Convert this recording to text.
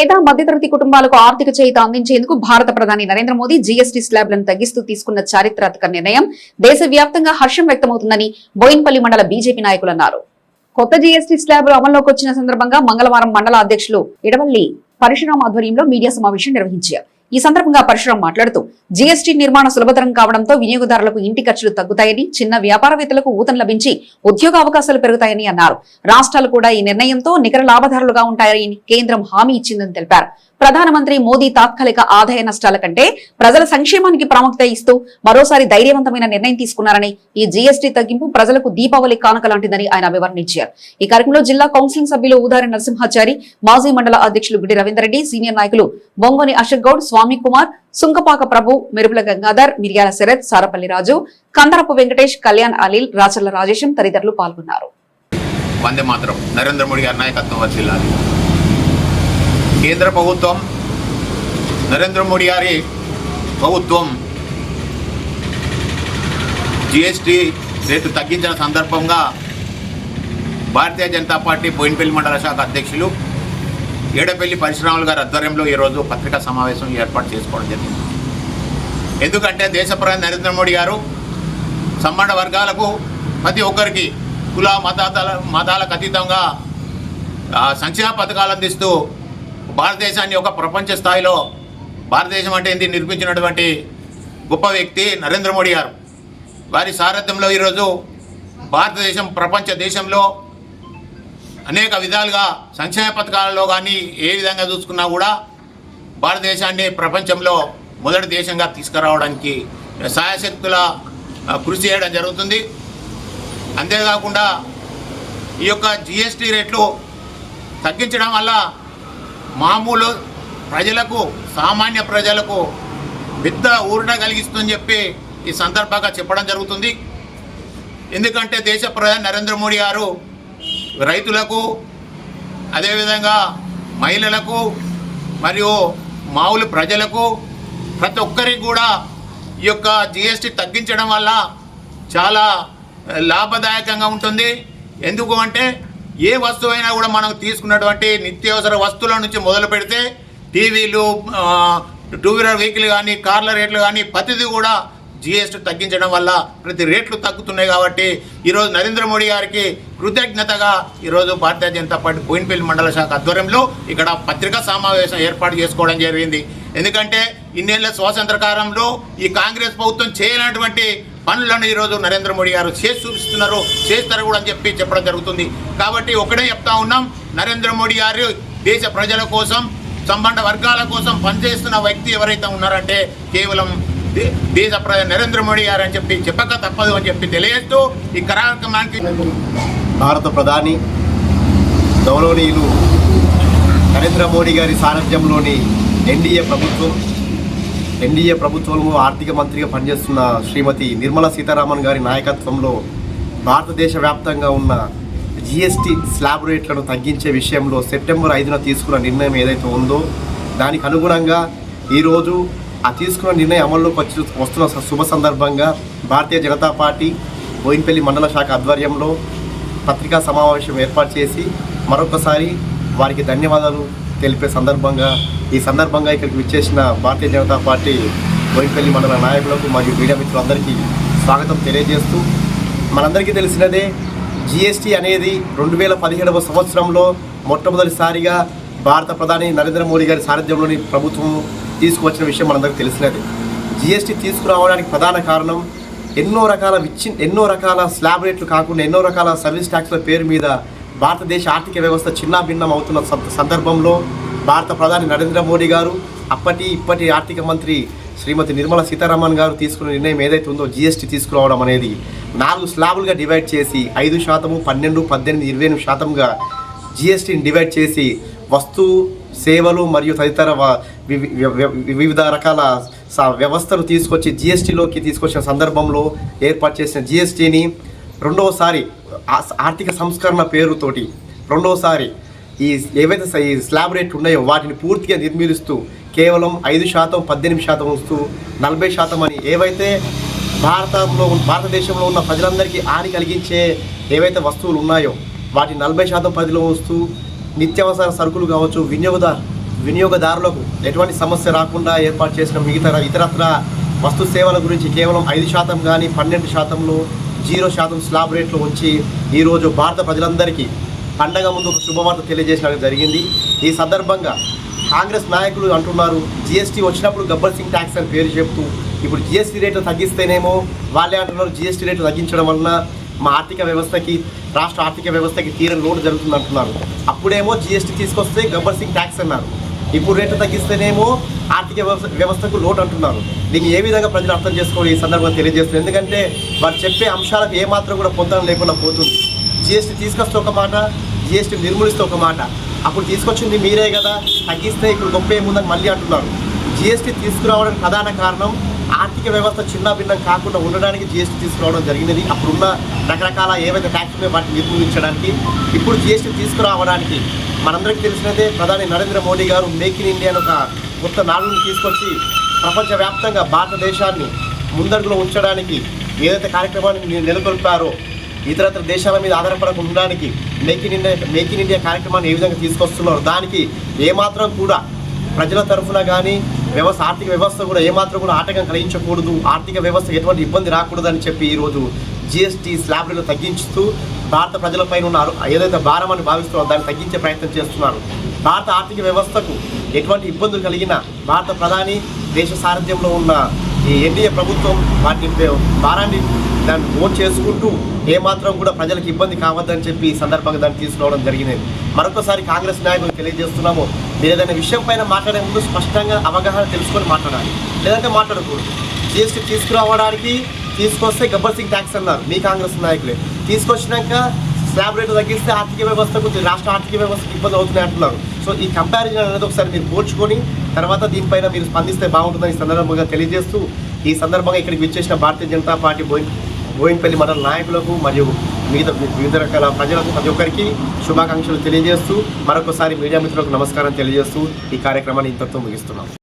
పేద మధ్యతరగతి కుటుంబాలకు ఆర్థిక చేయిత అందించేందుకు భారత ప్రధాని నరేంద్ర మోదీ జీఎస్టీ స్లాబ్లను తగ్గిస్తూ తీసుకున్న చారిత్రాత్మక నిర్ణయం దేశవ్యాప్తంగా హర్షం వ్యక్తమవుతుందని బోయిన్పల్లి మండల బీజేపీ నాయకులు అన్నారు. కొత్త జీఎస్టీ స్లాబ్ అమల్లోకి వచ్చిన సందర్భంగా మంగళవారం మండల అధ్యక్షులు ఇడవల్లి పరశురామ్ ఆధ్వర్యంలో మీడియా సమావేశం నిర్వహించారు. ఈ సందర్భంగా పరశురాం మాట్లాడుతూ జీఎస్టీ నిర్మాణ సులభతరం కావడంతో వినియోగదారులకు ఇంటి ఖర్చులు తగ్గుతాయని చిన్న వ్యాపారవేత్తలకు ఊతం లభించి ఉద్యోగ అవకాశాలు పెరుగుతాయని అన్నారు. రాష్ట్రాలు కూడా ఈ నిర్ణయంతో నికర లాభదారులుగా ఉంటాయని కేంద్రం హామీ ఇచ్చిందని తెలిపారు. ప్రధానమంత్రి మోదీ తాత్కాలిక ఆదాయ నష్టాల కంటే ప్రజల సంక్షేమానికి ప్రాముఖ్యత ఇస్తూ మరోసారి ధైర్యవంతమైన నిర్ణయం తీసుకున్నారని ఈ జీఎస్టీ తగ్గింపు ప్రజలకు దీపావళి కానుక లాంటిదని ఆయన వివరణించారు ఈ కార్యక్రమంలో జిల్లా కౌన్సిలింగ్ సభ్యులు ఊదారి నరసింహాచారి మాజీ మండల అధ్యక్షులు గుడి రవీందర్ రెడ్డి సీనియర్ నాయకులు బొంగోని అశోక్ గౌడ్ స్వామి కుమార్ సుంకపాక ప్రభు మెరుపుల గంగాధర్ మిర్యాల శరత్ సారపల్లి రాజు కందరపు వెంకటేష్ కళ్యాణ్ అనిల్ రాచర్ల రాజేశం తదితరులు పాల్గొన్నారు. వందే మాత్రం నరేంద్ర మోడీ గారి నాయకత్వం వర్ధిల్లాలి కేంద్ర ప్రభుత్వం నరేంద్ర మోడీ గారి ప్రభుత్వం జిఎస్టి రేటు తగ్గించిన సందర్భంగా భారతీయ జనతా పార్టీ బోయినపల్లి మండల శాఖ అధ్యక్షులు ఏడపల్లి పరశురాములు గారి ఆధ్వర్యంలో ఈరోజు పత్రికా సమావేశం ఏర్పాటు చేసుకోవడం జరిగింది. ఎందుకంటే దేశ ప్రధాని నరేంద్ర మోడీ గారు సంబంధ వర్గాలకు ప్రతి ఒక్కరికి కుల మతాల మతాలకు అతీతంగా సంక్షేమ పథకాలు అందిస్తూ భారతదేశాన్ని ఒక ప్రపంచ స్థాయిలో భారతదేశం అంటే ఏంటి నిర్మించినటువంటి గొప్ప వ్యక్తి నరేంద్ర మోడీ గారు. వారి సారథ్యంలో ఈరోజు భారతదేశం ప్రపంచ దేశంలో అనేక విధాలుగా సంక్షేమ పథకాలలో కానీ ఏ విధంగా చూసుకున్నా కూడా భారతదేశాన్ని ప్రపంచంలో మొదటి దేశంగా తీసుకురావడానికి సాయశక్తుల కృషి చేయడం జరుగుతుంది. అంతేకాకుండా ఈ యొక్క జిఎస్టీ రేట్లు తగ్గించడం వల్ల మామూలు ప్రజలకు సామాన్య ప్రజలకు పెద్ద ఊరట కలిగిస్తుందని చెప్పి ఈ సందర్భంగా చెప్పడం జరుగుతుంది. ఎందుకంటే దేశ ప్రధాని నరేంద్ర మోడీ గారు రైతులకు అదేవిధంగా మహిళలకు మరియు మామూలు ప్రజలకు ప్రతి ఒక్కరికి కూడా ఈ యొక్క జిఎస్టీ తగ్గించడం వల్ల చాలా లాభదాయకంగా ఉంటుంది. ఎందుకు అంటే ఏ వస్తువైనా కూడా మనం తీసుకున్నటువంటి నిత్యావసర వస్తువుల నుంచి మొదలు పెడితే టీవీలు టూ వీలర్ వెహికల్ కానీ కార్ల రేట్లు కానీ ప్రతిదీ కూడా జిఎస్టీ తగ్గించడం వల్ల ప్రతి రేట్లు తగ్గుతున్నాయి కాబట్టి ఈరోజు నరేంద్ర మోడీ గారికి కృతజ్ఞతగా ఈరోజు భారతీయ జనతా పార్టీ బోయినపల్లి మండల శాఖ ఆధ్వర్యంలో ఇక్కడ పత్రికా సమావేశం ఏర్పాటు చేసుకోవడం జరిగింది. ఎందుకంటే ఇన్నేళ్ళ స్వాతంత్ర కాలంలో ఈ కాంగ్రెస్ ప్రభుత్వం చేయనటువంటి పనులను ఈరోజు నరేంద్ర మోడీ గారు చేసి చూపిస్తున్నారు. చేస్తారు కూడా అని చెప్పి చెప్పడం జరుగుతుంది. కాబట్టి ఒకటే చెప్తా ఉన్నాం. నరేంద్ర మోడీ గారు దేశ ప్రజల కోసం సంబంధ వర్గాల కోసం పనిచేస్తున్న వ్యక్తి ఎవరైతే ఉన్నారంటే కేవలం దేశ ప్రధాని నరేంద్ర మోడీ గారు అని చెప్పి చెప్పక తప్పదు అని చెప్పి తెలియజేస్తూ ఈ కార్యక్రమానికి భారత ప్రధాని గౌరవనీయులు నరేంద్ర మోడీ గారి సారథ్యంలోని ఎన్డీఏ ప్రభుత్వం ఎన్డీఏ ప్రభుత్వంలో ఆర్థిక మంత్రిగా పనిచేస్తున్న శ్రీమతి నిర్మలా సీతారామన్ గారి నాయకత్వంలో భారతదేశ వ్యాప్తంగా ఉన్న జిఎస్టీ స్లాబ్ రేట్లను తగ్గించే విషయంలో సెప్టెంబర్ ఐదున తీసుకున్న నిర్ణయం ఏదైతే ఉందో దానికి అనుగుణంగా ఈరోజు ఆ తీసుకున్న నిర్ణయం అమల్లోకి వచ్చి వస్తున్న శుభ సందర్భంగా భారతీయ జనతా పార్టీ బోయిన్పల్లి మండల శాఖ ఆధ్వర్యంలో పత్రికా సమావేశం ఏర్పాటు చేసి మరొకసారి వారికి ధన్యవాదాలు తెలిపే సందర్భంగా ఈ సందర్భంగా ఇక్కడికి విచ్చేసిన భారతీయ జనతా పార్టీ బోయినపల్లి మండల నాయకులకు మరియు మీడియా మిత్రులందరికీ స్వాగతం తెలియజేస్తూ మనందరికీ తెలిసినదే జిఎస్టీ అనేది రెండు వేల పదిహేడవ సంవత్సరంలో మొట్టమొదటిసారిగా భారత ప్రధాని నరేంద్ర మోడీ గారి సారథ్యంలోని ప్రభుత్వం తీసుకువచ్చిన విషయం మనందరికీ తెలిసినది. జిఎస్టీ తీసుకురావడానికి ప్రధాన కారణం ఎన్నో రకాల విచ్చి ఎన్నో రకాల స్లాబ్ రేట్లు కాకుండా ఎన్నో రకాల సర్వీస్ ట్యాక్స్ల పేరు మీద భారతదేశ ఆర్థిక వ్యవస్థ చిన్నాభిన్నం అవుతున్న సందర్భంలో భారత ప్రధాని నరేంద్ర మోడీ గారు అప్పటి ఇప్పటి ఆర్థిక మంత్రి శ్రీమతి నిర్మలా సీతారామన్ గారు తీసుకున్న నిర్ణయం ఏదైతే ఉందో జిఎస్టీ తీసుకురావడం అనేది నాలుగు స్లాబులుగా డివైడ్ చేసి ఐదు శాతము పన్నెండు పద్దెనిమిది ఇరవై ఎనిమిది శాతంగా జిఎస్టీని డివైడ్ చేసి వస్తువు సేవలు మరియు తదితర వివి- వివిధ రకాల స- వ్యవస్థలు తీసుకొచ్చి జిఎస్టీలోకి తీసుకొచ్చిన సందర్భంలో ఏర్పాటు చేసిన జిఎస్టీని రెండవసారి ఆర్థిక సంస్కరణ పేరుతోటి రెండవసారి ఈ ఏవైతే ఈ స్లాబ్ రేట్లు ఉన్నాయో వాటిని పూర్తిగా నిర్మూలిస్తూ కేవలం ఐదు శాతం పద్దెనిమిది శాతం వస్తూ నలభై శాతం అని ఏవైతే భారతంలో ఉన్న- భారతదేశంలో ఉన్న ప్రజలందరికీ హాని కలిగించే ఏవైతే వస్తువులు ఉన్నాయో వాటి నలభై శాతం పదిలో వస్తూ నిత్యావసర సరుకులు కావచ్చు వినియోగదారు వినియోగదారులకు ఎటువంటి సమస్య రాకుండా ఏర్పాటు చేసిన మిగతా ఇతరత్ర వస్తు సేవల గురించి కేవలం ఐదు శాతం కానీ పన్నెండు శాతంలో జీరో శాతం స్లాబ్ రేట్లు ఉంచి ఈరోజు భారత ప్రజలందరికీ పండగ ముందు ఒక శుభవార్త తెలియజేసినట్టు జరిగింది. ఈ సందర్భంగా కాంగ్రెస్ నాయకులు అంటున్నారు జీఎస్టీ వచ్చినప్పుడు గబ్బర్ సింగ్ ట్యాక్స్ అని పేరు చెప్తూ ఇప్పుడు జీఎస్టీ రేట్లు తగ్గిస్తేనేమో వాళ్ళే అంటున్నారు జీఎస్టీ రేట్లు తగ్గించడం వలన మా ఆర్థిక వ్యవస్థకి రాష్ట్ర ఆర్థిక వ్యవస్థకి తీరని లోటు జరుగుతుంది అంటున్నారు. అప్పుడేమో జీఎస్టీ తీసుకొస్తే గబ్బర్ సింగ్ ట్యాక్స్ అన్నారు. ఇప్పుడు రేట్లు తగ్గిస్తేనేమో ఆర్థిక వ్యవస్థ వ్యవస్థకు లోటు అంటున్నారు. దీన్ని ఏ విధంగా ప్రజలు అర్థం చేసుకోవాలి ఈ సందర్భంగా తెలియజేస్తున్నారు ఎందుకంటే వారు చెప్పే అంశాలకు ఏమాత్రం కూడా పొందడం లేకుండా పోతుంది. జిఎస్టీ తీసుకొస్తే ఒక మాట జిఎస్టీ నిర్మూలిస్తే ఒక మాట. అప్పుడు తీసుకొచ్చింది మీరే కదా తగ్గిస్తే ఇప్పుడు గొప్ప ఏముందని మళ్ళీ అంటున్నారు. జిఎస్టీ తీసుకురావడానికి ప్రధాన కారణం ఆర్థిక వ్యవస్థ చిన్న భిన్నం కాకుండా ఉండడానికి జిఎస్టీ తీసుకురావడం జరిగినది. అప్పుడున్న రకరకాల ఏవైతే ట్యాక్స్ ఉన్నాయో వాటిని నిర్మూలించడానికి ఇప్పుడు జిఎస్టీ తీసుకురావడానికి మనందరికీ తెలిసినదే ప్రధాని నరేంద్ర మోడీ గారు మేక్ ఇన్ ఇండియా అని ఒక కొత్త నాడుని తీసుకొచ్చి ప్రపంచవ్యాప్తంగా భారతదేశాన్ని ముందడుగులో ఉంచడానికి ఏదైతే కార్యక్రమాన్ని నెలకొల్పారో ఇతరత్ర దేశాల మీద ఆధారపడకుండా ఉండడానికి make in India make in India కార్యక్రమాన్ని ఏ విధంగా తీసుకొస్తున్నారో దానికి ఏమాత్రం కూడా ప్రజల తరఫున కానీ వ్యవస్థ ఆర్థిక వ్యవస్థ కూడా ఏమాత్రం కూడా ఆటంకం కలిగించకూడదు. ఆర్థిక వ్యవస్థ ఎటువంటి ఇబ్బంది రాకూడదని చెప్పి ఈరోజు జిఎస్టీ స్లాబ్లను తగ్గించుతూ భారత ప్రజలపైన ఉన్నారు ఏదైతే భారం అని భావిస్తున్నారో దాన్ని తగ్గించే ప్రయత్నం చేస్తున్నారు. భారత ఆర్థిక వ్యవస్థకు ఎటువంటి ఇబ్బందులు కలిగినా భారత ప్రధాని దేశ సారథ్యంలో ఉన్న ఈ ఎన్డీఏ ప్రభుత్వం వాటిని భారాన్ని దాన్ని ఓన్ చేసుకుంటూ ఏమాత్రం కూడా ప్రజలకు ఇబ్బంది కావద్దని చెప్పి ఈ సందర్భంగా దాన్ని తీసుకురావడం జరిగినది మరొకసారి కాంగ్రెస్ నాయకులు తెలియజేస్తున్నాము. మీరు ఏదైనా విషయం పైన మాట్లాడే ముందు స్పష్టంగా అవగాహన తెలుసుకొని మాట్లాడాలి. లేదంటే మాట్లాడకూడదు. జిఎస్టీ తీసుకురావడానికి తీసుకొస్తే గబ్బర్ సింగ్ ట్యాక్స్ అన్నారు. మీ కాంగ్రెస్ నాయకులే. తీసుకొచ్చినాక స్లాబ్ రేటు తగ్గిస్తే ఆర్థిక వ్యవస్థకు రాష్ట్ర ఆర్థిక వ్యవస్థకు ఇబ్బంది అవుతున్నాయి అంటున్నారు. సో ఈ కంపారిజన్ అనేది ఒకసారి మీరు పోల్చుకొని తర్వాత దీనిపైన మీరు స్పందిస్తే బాగుంటుందని ఈ సందర్భంగా తెలియజేస్తూ ఈ సందర్భంగా ఇక్కడికి విచ్చేసిన భారతీయ జనతా పార్టీ బోయిన్ బోయిన్పల్లి మండల నాయకులకు మరియు మిగతా వివిధ రకాల ప్రజలకు ప్రతి ఒక్కరికి శుభాకాంక్షలు తెలియజేస్తూ మరొకసారి మీడియా మిత్రులకు నమస్కారం తెలియజేస్తూ ఈ కార్యక్రమాన్ని ఇంతతో ముగిస్తున్నాం.